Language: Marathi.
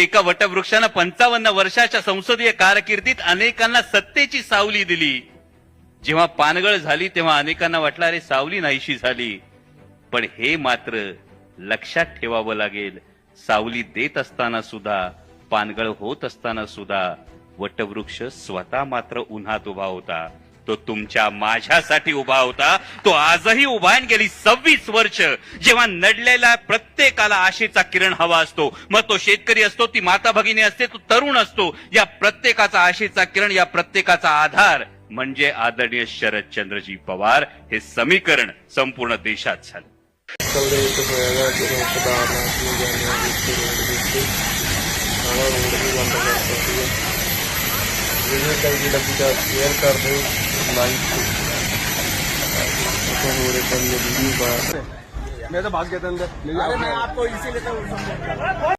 एका वटवृक्षानं पंचावन्न वर्षाच्या संसदीय कारकिर्दीत अनेकांना सत्तेची सावली दिली. जेव्हा पानगळ झाली तेव्हा अनेकांना वाटलं अरे सावली नाहीशी झाली. पण हे मात्र लक्षात ठेवावं लागेल. सावली देत असताना सुद्धा पानगळ होत असताना सुद्धा वटवृक्ष स्वतः मात्र उन्हात उभा होता. तो तुमच्या माझ्यासाठी उभा होता. तो आजही उभा गेली सव्वीस वर्ष. जेव्हा नडलेला प्रत्येकाला आशेचा किरण हवा असतो. मग तो शेतकरी असतो ती माता भगिनी असते तो तरुण असतो. या प्रत्येकाचा आशेचा किरण या प्रत्येकाचा आधार म्हणजे आदरणीय शरद चंद्रजी पवार. हे समीकरण संपूर्ण देशात झालं. लाइफ मैं तो भाग गया था अंदर। आपको इसीलिए